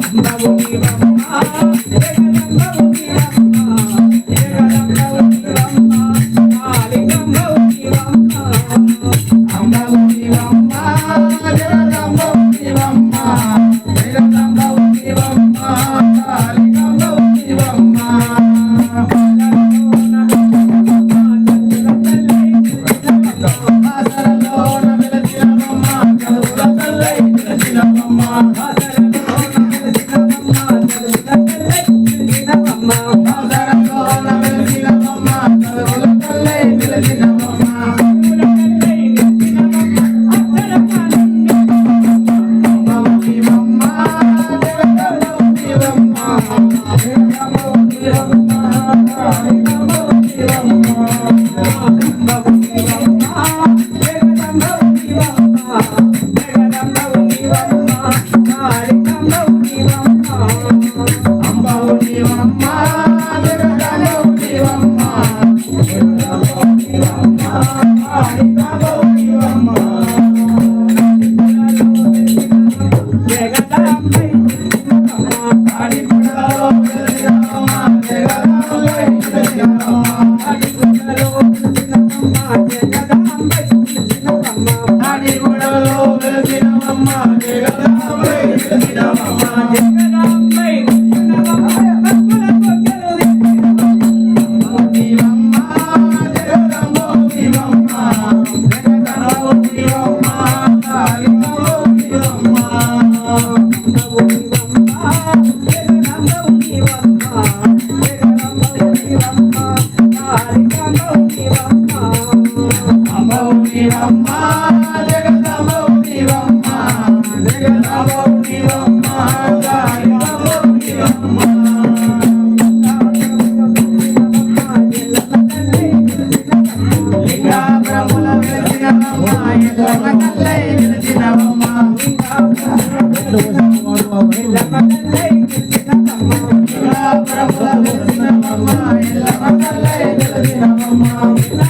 Thank you. Gracias. Jagadamba, Jagadamba, Jagadamba, Jagadamba, Jagadamba, Jagadamba, Jagadamba, Jagadamba, Jagadamba, Jagadamba, Jagadamba, Jagadamba, Thank you.